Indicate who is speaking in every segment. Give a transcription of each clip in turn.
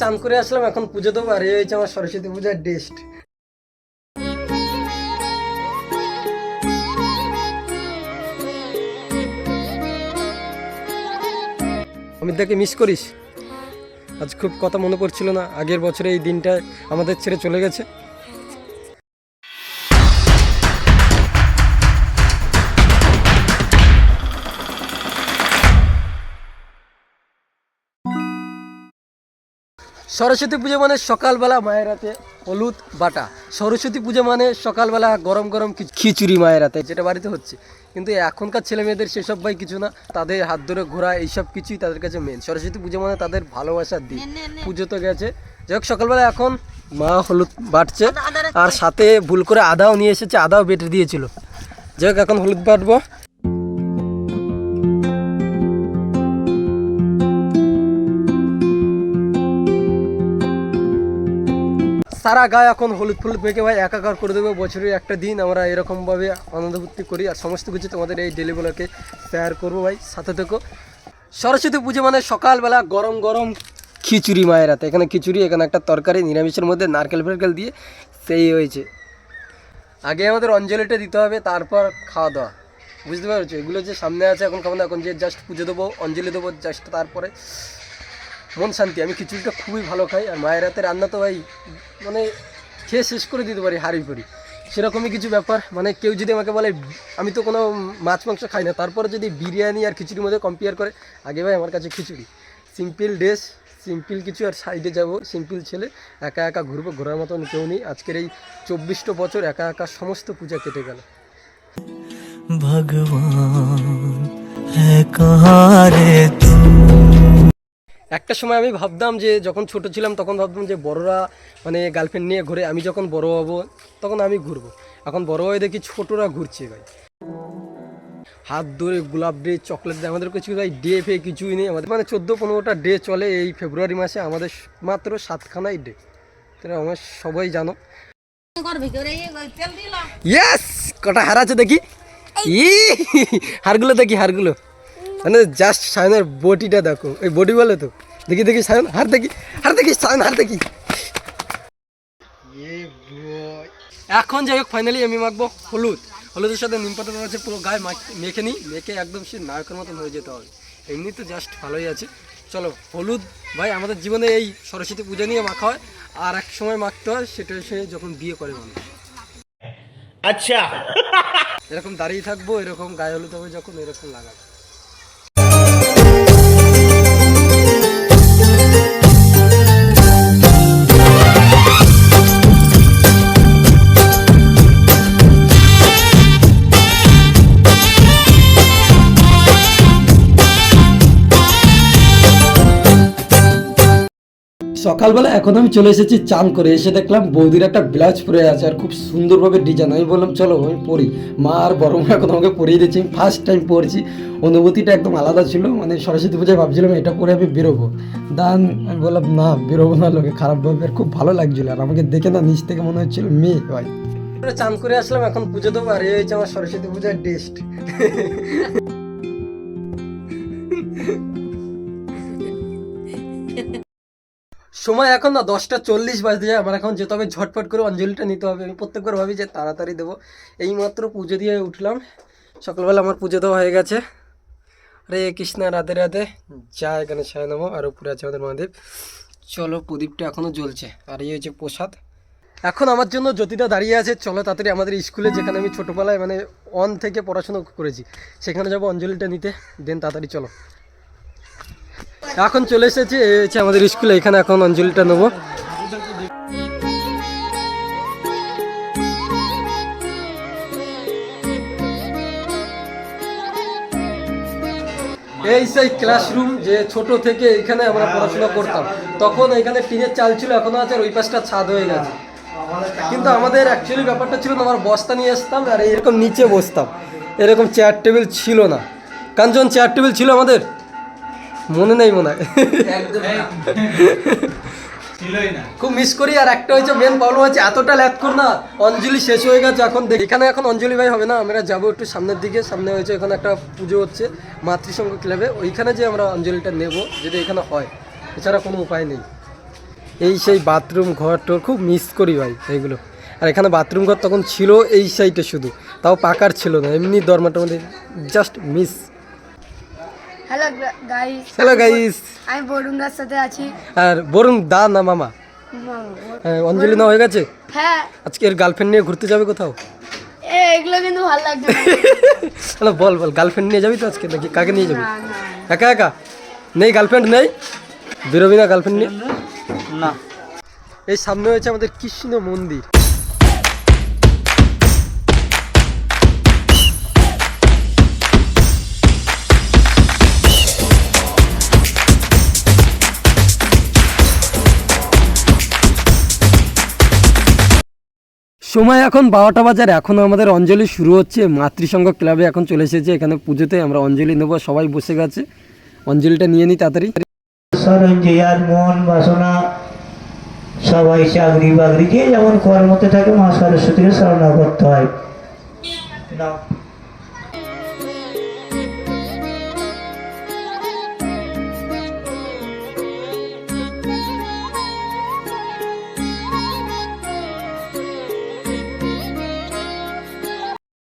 Speaker 1: চান করে আসলাম এখন পুজো দেবো আর এই হয়েছে আমার সরস্বতী পূজার ডেস্ট অমিতদাকে মিস করিস? আজ খুব কথা মনে পড়ছিল না আগের বছরে এই দিনটা আমাদের ছেড়ে চলে গেছে। সরস্বতী পুজো মানে সকালবেলা মায়ের হাতে হলুদ বাটা। সরস্বতী পুজো মানে সকালবেলা গরম গরম খিচুড়ি মায়ের হাতে যেটা বাড়িতে হচ্ছে। কিন্তু এখনকার ছেলে মেয়েদের সেসব ভাই কিছু না তাদের হাত ধরে ঘোরা এইসব কিছুই তাদের কাছে মেন সরস্বতী পুজো মানে তাদের ভালোবাসার দিন। পুজো তো গেছে। যাই হোক সকালবেলা এখন মা হলুদ বাটছে। আর সাথে ভুল করে আদাও নিয়ে এসেছে আদাও বেটে দিয়েছিল। যাই হোক এখন হলুদ বাটবো। সারা গায়ে এখন হলুদ ফুলুদ মেখে ভাই একাকার করে দেবো, বছরের একটা দিন আমরা এরকমভাবে আনন্দ ফুর্তি করি। আর সমস্ত কিছু তোমাদের এই ডেলিগুলোকে শেয়ার করব ভাই, সাথে থেকো। সরস্বতী পুজো মানে সকালবেলা গরম গরম খিচুড়ি মায়ের হাতে। এখানে খিচুড়ি, এখানে একটা তরকারি, নিরামিষের মধ্যে নারকেল ফেরকেল দিয়ে সেই হয়েছে। আগে আমাদের অঞ্জলিটা দিতে হবে, তারপর খাওয়া দাওয়া। বুঝতে পারছ? এগুলো যে সামনে আছে, এখন খাব না এখন যে জাস্ট পুজো দেবো, অঞ্জলি দেবো জাস্ট তারপরে মন শান্তি। আমি খিচুড়িটা খুবই ভালো খাই, আর মায়ের হাতে রান্না তো ভাই মানে খেয়ে শেষ করে দিতে পারি হাড়ি করি সেরকমই কিছু ব্যাপার মানে কেউ যদি আমাকে বলে আমি তো কোনো মাছ মাংস খাই না তারপরে যদি বিরিয়ানি আর খিচুড়ির মধ্যে কম্পেয়ার করে আগে ভাই আমার কাছে খিচুড়ি সিম্পল ড্রেস সিম্পল কিছু আর সাইডে যাব সিম্পল ছেলে একা একা ঘুরবো ঘোরার মতন কেউ নেই আজকের এই চব্বিশটা বছর একা একা সমস্ত পূজা কেটে গেল
Speaker 2: भगवान है कहाँ रे तू
Speaker 1: একটা সময় আমি ভাবতাম যে যখন ছোট ছিলাম তখন ভাবতাম যে বড়রা মানে গার্লফ্রেন্ড নিয়ে ঘুরে আমি যখন বড় হব তখন আমি ঘুরবো। এখন বড় হয়ে দেখি ছোটরা ঘুরছে ভাই। হাত ধরে গোলাপ ডে চকলেট ডে আমাদের কিছু ভাই ডে ফে কিছুই নেই। আমাদের মানে চোদ্দ পনেরোটা ডে চলে এই ফেব্রুয়ারি মাসে আমাদের মাত্র সাতখানাই ডে। তোরা আমার সবাই জানো। ইয়েস কটা হার আছে দেখি। ই হারগুলো দেখি হারগুলো মানে জাস্ট সায়নের বডিটা দেখো। ওই বডি বলে তো। দেখি দেখি সায়ন হার দেখি হার দেখি সায়ন হার দেখি। এখন যাই হোক ফাইনালি আমি মাখবো হলুদ। হলুদের সাথে নিম পাতা আছে পুরো গায়ে মেখে নিই মেখে একদম সে নায়কের মতন হয়ে যেতে হবে। এমনি তো জাস্ট ভালোই আছে। চলো হলুদ ভাই আমাদের জীবনে এই সরস্বতী পূজা নিয়ে মাখা হয়। আর এক সময় মাখতে হয় সেটা সে যখন বিয়ে করে মানুষ।
Speaker 3: আচ্ছা।
Speaker 1: এরকম দাঁড়িয়ে থাকব এরকম গায়ে হলুদ হবে যখন এরকম লাগাবো। সকালবেলা এখন আমি চলে এসেছি চান করে। এসে দেখলাম বৌদির একটা ব্লাউজ পরে আছে আর খুব সুন্দরভাবে ডিজাইন আমি বললাম, চলো, আমি পরি। মা আর বড় মা এখন আমাকে পরিয়ে দিচ্ছি। আমি ফার্স্ট টাইম পরছি। অনুভূতিটা একদম আলাদা ছিল। মানে সরস্বতী পূজায় ভাবছিলাম এটা পরে আমি বেরোবো। দান আমি বললাম, না, বেরোবো না লোকে। খারাপ ভাবে আর খুব ভালো লাগছিল। আর আমাকে দেখে না, নিচ থেকে মনে হচ্ছিল মেয়ে ভাই চান করে আসলাম, এখন পুজো দেবো। আর এই হয়েছে আমার সরস্বতী পূজার ডেস্ট সময় এখন না, দশটা চল্লিশ বাজতে যায়। আমার এখন যেতে হবে, ঝটপট করে অঞ্জলিটা নিতে হবে। আমি প্রত্যেকবার ভাবি যে তাড়াতাড়ি দেবো। এইমাত্র পুজো দিয়ে উঠলাম। সকালবেলা আমার পুজো দেওয়া হয়ে গেছে। হরে কৃষ্ণা, রাধে রাধে। যা এখানে ছায় নেব। আর উপরে আছে আমাদের মহাদেব। চলো, প্রদীপটা এখনও জ্বলছে। আর এই হচ্ছে প্রসাদ। এখন আমার জন্য জ্যোতিটা দাঁড়িয়ে আছে। চলো তাড়াতাড়ি আমাদের স্কুলে, যেখানে আমি ছোটোবেলায় মানে অন থেকে পড়াশোনা করেছি, সেখানে যাব অঞ্জলিটা নিতে। দেন তাড়াতাড়ি চলো। এখন চলে এসেছি হচ্ছে আমাদের স্কুলে, এখানে এখন অঞ্জলিটা নেব। এই সেই ক্লাসরুম যে ছোট থেকে এখানে আমরা পড়াশোনা করতাম। তখন এখানে টিনের চাল ছিল, এখনও আছে, আর ওই পাশটা ছাদ হয়ে গেছে। কিন্তু আমাদের অ্যাকচুয়ালি ব্যাপারটা ছিল আমার বস্তা নিয়ে আসতাম, আর এরকম নিচে বসতাম। এরকম চেয়ার টেবিল ছিল না। কাঞ্চন চেয়ার টেবিল ছিল আমাদের? মনে নেই মনে হয়। খুব মিস করি আর একটা হয়েছে মেন প্রবলেম হচ্ছে এতটা ল্যাথ কর না অঞ্জলি শেষ হয়ে গেছে এখন দেখ। এখানে এখন অঞ্জলি ভাই হবে না আমরা যাব একটু সামনের দিকে সামনে হয়েছে এখানে একটা পুজো হচ্ছে মাতৃসংঘ ক্লাবে ওইখানে যে আমরা অঞ্জলিটা নেব যদি এখানে হয়। এছাড়া কোনো উপায় নেই। এই সেই বাথরুম ঘর টর খুব মিস করি ভাই এইগুলো। আর এখানে বাথরুম ঘর তখন ছিল এই সাইডে শুধু তাও পাকার ছিল না এমনি দরমাটার মধ্যে just miss
Speaker 4: hello guys
Speaker 1: hello guys
Speaker 4: আমি বরুণদার সাথে আছি।
Speaker 1: আর বরুণ দা না মামা?
Speaker 4: মামা,
Speaker 1: হ্যাঁ, অঞ্জলি না হয়ে গেছে?
Speaker 4: হ্যাঁ।
Speaker 1: আজকে এর গার্লফ্রেন্ড নিয়ে ঘুরতে যাবে কোথাও?
Speaker 4: এ এগুলো কিন্তু ভালো লাগছে না।
Speaker 1: বল বল গার্লফ্রেন্ড নিয়ে যাবি তো আজকে নাকি কাকে নিয়ে যাবি? একা একা? নেই গার্লফ্রেন্ড নেই? বেরোবি না গার্লফ্রেন্ড নিয়ে?
Speaker 5: না।
Speaker 1: এই সামনে হয়েছে আমাদের কৃষ্ণ মন্দির। সময় এখন বারোটা বাজার, এখন আমাদের অঞ্জলি শুরু হচ্ছে। মাতৃসংঘ ক্লাবে এখন চলে এসেছে, এখানে পুজোতে আমরা অঞ্জলি নেব, সবাই বসে গেছে। অঞ্জলিটা নিয়ে নিই তাড়াতাড়ি।
Speaker 5: মন বাসনা, সবাই চাকরি বাকরি যে যেমন কর্মতে থাকে মা সরস্বতীকে শরণাগত হয়। নাও।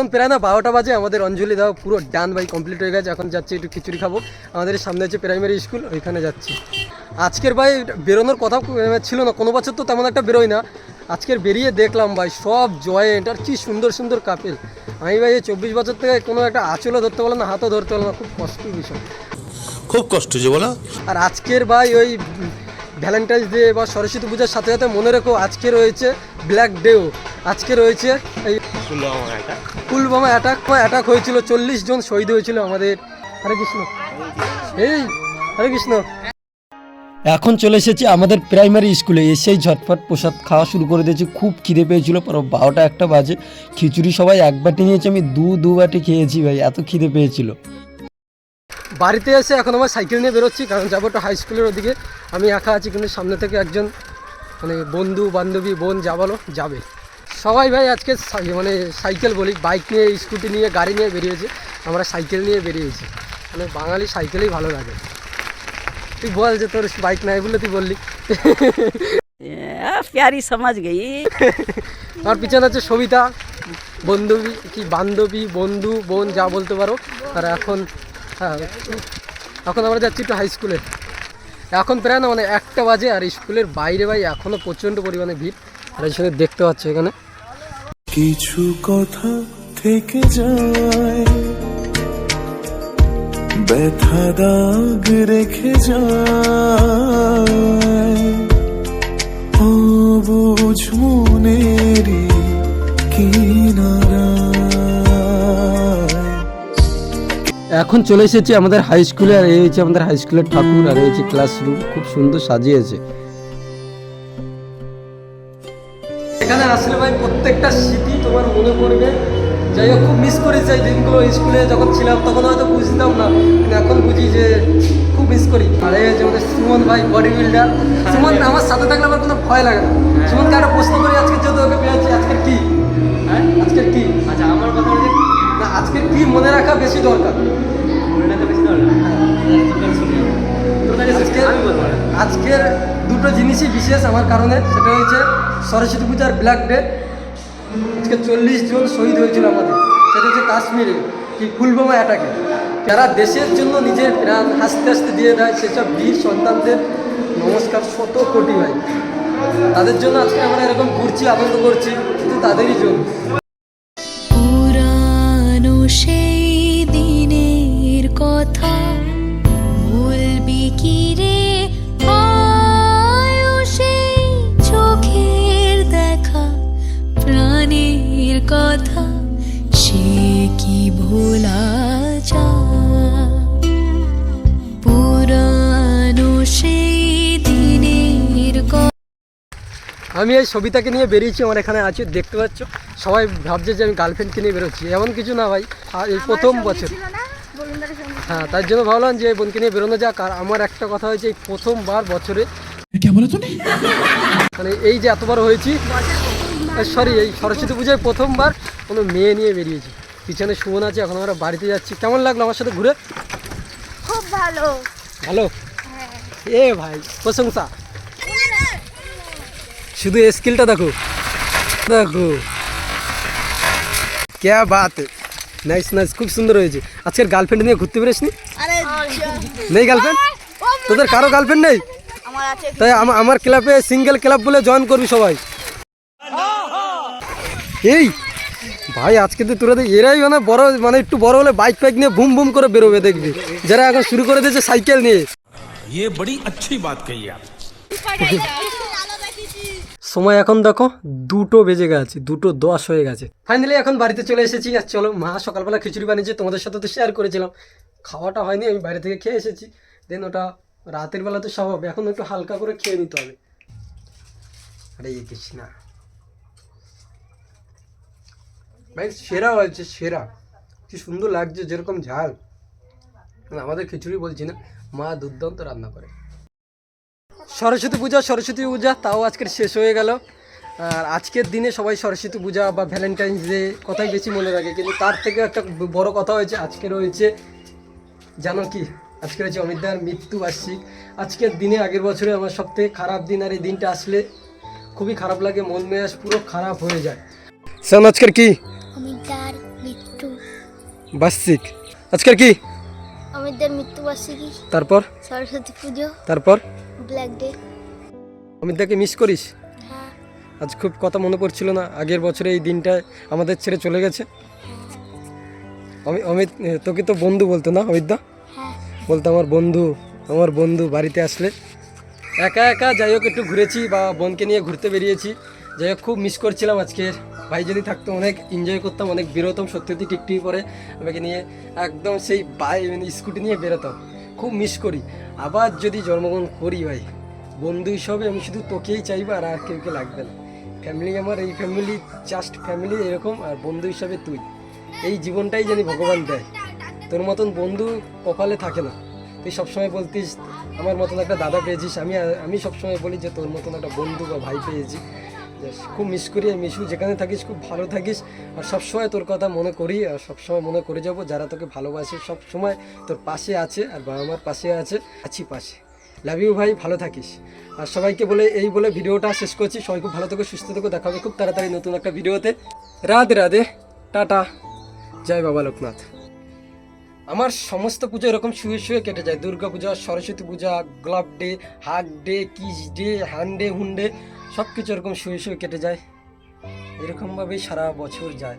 Speaker 1: এখন প্রায় না বারোটা বাজে আমাদের অঞ্জলি দাও পুরো ডান বাই কমপ্লিট হয়ে গেছে। এখন যাচ্ছি একটু খিচুড়ি খাব। আমাদের সামনে হচ্ছে প্রাইমারি স্কুল ওইখানে যাচ্ছি। আজকের ভাই বেরোনোর কথা ছিল না কোনো বছর তো তেমন একটা বেরোয় না। আজকের বেরিয়ে দেখলাম ভাই সব জয়েন্ট আর কি সুন্দর সুন্দর কাপেল আমি ভাই এই চব্বিশ বছর থেকে কোনো একটা আঁচলও ধরতে পারলাম না হাতও ধরতে পারলাম না খুব কষ্টের বিষয়।
Speaker 6: খুব কষ্ট যে বলো।
Speaker 1: আর আজকের ভাই ওই ভ্যালেন্টাইন্স ডে বা সরস্বতী পূজার সাথে সাথে মনে রেখো আজকে রয়েছে ব্ল্যাক ডেও আজকে রয়েছে এই পুলবামা অ্যাটাক অ্যাটাক হয়েছিল, চল্লিশ জন শহীদ হয়েছিল আমাদের। হরে কৃষ্ণ। এই, হরে কৃষ্ণ। এখন চলে এসেছি আমাদের প্রাইমারি স্কুলে এসেই ঝটপট প্রসাদ খাওয়া শুরু করে দিয়েছি। খুব খিদে পেয়েছিল পরে বারোটা একটা বাজে। খিচুড়ি সবাই এক বাটি নিয়েছি, আমি দু দু বাটি খেয়েছি ভাই, এত খিদে পেয়েছিল। বাড়িতে এসে এখন আমার সাইকেল নিয়ে বেরোচ্ছি, কারণ যাব একটু হাই স্কুলের ওদিকে। আমি একা আছি, কিন্তু সামনে থেকে একজন মানে বন্ধু, বান্ধবী, বোন যাবালো, যাবে। সবাই ভাই আজকে মানে সাইকেল বলি বাইক নিয়ে স্কুটি নিয়ে গাড়ি নিয়ে বেরিয়েছে। আমরা সাইকেল নিয়ে বেরিয়েছি। মানে বাঙালি সাইকেলেই ভালো লাগে। তুই বল যে তোর বাইক নাই বলে তুই বললি।
Speaker 7: প্যারি সমাজ গেই
Speaker 1: আর পিছনে আছে সবিতা বন্ধবী কি বান্ধবী বন্ধু বোন যা বলতে পারো। আর এখন হ্যাঁ এখন আমরা যাচ্ছি একটু হাই স্কুলে এখন প্রায় না মানে একটা বাজে আর স্কুলের বাইরে ভাই এখনও প্রচণ্ড পরিমাণে ভিড়। আর এই দেখতে পাচ্ছ এখানে।
Speaker 2: কিছু কথা থেকে যায়। ব্যথা দাগ রেখে যায়। অবুঝ মনেরই
Speaker 1: এখন চলে এসেছি আমাদের হাই স্কুলে আর এই হচ্ছে আমাদের হাই স্কুলের ঠাকুর, আর এই হচ্ছে ক্লাসরুম খুব সুন্দর সাজিয়েছে। যাই হোক খুব মিস করি সেই দিনগুলো স্কুলে যখন ছিলাম তখন হয়তো বুঝতাম না। কিন্তু এখন বুঝি যে খুব মিস করি। আর এই হচ্ছে আমাদের সুমন ভাই বডি বিল্ডার সুমন আমার সাথে থাকলে আমার কোনো ভয় লাগে না। সুমনকে একটা প্রশ্ন করি আজকে যেহেতু ওকে পেয়েছি আজকের কি? হ্যাঁ? আজকের কি? আচ্ছা আমার কথা বলছি না আজকের কি মনে রাখা বেশি দরকার? আজকের আজকের দুটো জিনিসই বিশেষ আমার কারণে। সেটা হচ্ছে সরস্বতী পূজার ব্ল্যাক ডে আজকে চল্লিশ জন শহীদ হয়েছিল আমাদের। সেটা হচ্ছে কাশ্মীরে, কি পুলবামা অ্যাটাকে যারা দেশের জন্য নিজের প্রাণ হাসতে হাসতে দিয়ে দেয়, সেসব বীর সন্তানদের নমস্কার শত কোটি ভাই। তাদের জন্য আজকে আমরা এরকম ঘুরছি আনন্দ করছি, কিন্তু তাদেরই জন্য।
Speaker 8: কথা সে কি ভোলা যায়? পুরানো সেই দিনের
Speaker 1: আমি এই সবিতাকে নিয়ে বেরিয়েছি আমার এখানে আছি দেখতে পাচ্ছ? সবাই ভাবছে যে আমি গার্লফ্রেন্ডকে নিয়ে বেরোচ্ছি। এমন কিছু না ভাই আর এই প্রথম বছর। হ্যাঁ তার জন্য ভাবলাম যে বোনকে নিয়ে বেরোনো যাক আর আমার একটা কথা হয়েছে এই প্রথমবার বছরে মানে এই যে এতবার হয়েছি সরি এই সরস্বতী পুজোয় প্রথমবার কোনো মেয়ে নিয়ে বেরিয়েছি। পিছনে সুমন আছে এখন আমরা বাড়িতে যাচ্ছি। কেমন লাগল আমার সাথে ঘুরে?
Speaker 4: খুব ভালো।
Speaker 1: ভালো? এ ভাই প্রশংসা। শুধু স্কিলটা দেখো। দেখো। ক্যা বাত? নাইস নাইস খুব সুন্দর হয়েছে। আজকের গার্লফ্রেন্ড নিয়ে ঘুরতে পেরেছিস নেই গার্লফ্রেন্ড তোদের কারও গার্লফ্রেন্ড নেই? তাই আমার ক্লাবে সিঙ্গেল ক্লাব বলে জয়েন করবি সবাই। এই ভাই আজকে তো তোরা তো এরাই মানে বড় মানে একটু বড় হলে বাইক ফাইক নিয়ে বুম বুম করে বেরোবে দেখবি যারা এখন শুরু করে দিয়েছে সাইকেল নিয়ে
Speaker 6: ये बड़ी अच्छी बात कही आप
Speaker 1: সময় এখন দেখো দুটো বেজে গেছে দুটো দশ হয়ে গেছে ফাইনালি এখন বাড়িতে চলে এসেছি আর চলো মা সকালবেলা খিচুড়ি বানিয়েছে তোমাদের সাথে তো শেয়ার করেছিলাম খাওয়াটা হয়নি আমি বাইরে থেকে খেয়ে এসেছি দেন ওটা রাতের বেলা তো স্বভাব এখন একটু হালকা করে খেয়ে নিতে হবে আরে এই কৃষ্ণা ভাই, সেরা হয়েছে, সেরা। কি সুন্দর লাগছে, যেরকম ঝাল। আমাদের খিচুড়ি বলছি না, মা দুর্দান্ত রান্না করে। সরস্বতী পূজা সরস্বতী পূজা, তাও আজকের শেষ হয়ে গেল। আর আজকের দিনে সবাই সরস্বতী পূজা বা ভ্যালেন্টাইন্স ডে কথাই বেশি মনে রাখে, কিন্তু তার থেকে একটা বড় কথা হয়েছে, আজকে রয়েছে, জানো কি? আজকে রয়েছে অমিতদার মৃত্যু বার্ষিক। আজকের দিনে আগের বছরে আমার সব থেকে খারাপ দিন, আর এই দিনটা আসলে খুবই খারাপ লাগে, মন মেজাজ পুরো খারাপ হয়ে যায়। শোন, আজকের কি?
Speaker 4: অমিতার মৃত্যু।
Speaker 1: বার্ষিক। আজকের কি?
Speaker 4: অমিতদের মৃত্যুবার্ষিকী
Speaker 1: তারপর?
Speaker 4: সরস্বতী পুজো।
Speaker 1: তারপর?
Speaker 4: ব্ল্যাক ডে
Speaker 1: অমিতদাকে মিস করিস?
Speaker 4: হ্যাঁ।
Speaker 1: আজ খুব কথা মনে পড়ছিল না। আগের বছরে এই দিনটায় আমাদের ছেড়ে চলে গেছে। অমি- অমিত তোকে তো বন্ধু বলতো না অমিতদা?
Speaker 4: হ্যাঁ।
Speaker 1: বলতো আমার বন্ধু আমার বন্ধু বাড়িতে আসলে। একা একা যাই হোক একটু ঘুরেছি বা বোনকে নিয়ে ঘুরতে বেরিয়েছি। যাই হোক, খুব মিস করছিলাম আজকের। ভাই যদি থাকতো, অনেক এনজয় করতাম, অনেক বেরোতাম। সত্যি টিকটিকি পরে আমাকে নিয়ে একদম সেই বাই মানে স্কুটি নিয়ে বেরোতাম। খুব মিস করি। আবার যদি জন্মগ্রহণ করি ভাই, বন্ধু হিসাবে আমি শুধু তোকেই চাইব আর আর কেউ কে লাগবে না। ফ্যামিলি আমার, এই ফ্যামিলি জাস্ট ফ্যামিলি এরকম আর বন্ধু হিসাবে তুই। এই জীবনটাই জানি ভগবান দেয়। তোর মতন বন্ধু কপালে থাকে না। তুই সবসময় বলতিস, আমার মতন একটা দাদা পেয়েছিস। আমি আমি সবসময় বলি যে তোর মতন একটা বন্ধু বা ভাই পেয়েছি। খুব মিস করি মিশু যেখানে থাকিস, খুব ভালো থাকিস। আর সবসময় তোর কথা মনে করি আর সবসময় মনে করে যাব। যারা তোকে ভালোবাসে সব সময় তোর পাশে আছে আর বাবা মার পাশে আছে, আছি পাশে। লাভ ইউ ভাই, ভালো থাকিস। আর সবাইকে বলে, এই বলে ভিডিওটা শেষ করছি। সবাই খুব ভালো থেকো, সুস্থ থেকো। দেখা হবে খুব তাড়াতাড়ি নতুন একটা ভিডিওতে। রাধে রাধে। টাটা। জয় বাবা লোকনাথ। আমার সমস্ত পুজো এরকম শুয়ে শুয়ে কেটে যায়। Durga Puja Saraswati Puja glove day hug day kiss day hand day হুন্ডে সব কিছু এরকম শুয়ে শুয়ে কেটে যায়। এরকমভাবেই সারা বছর যায়।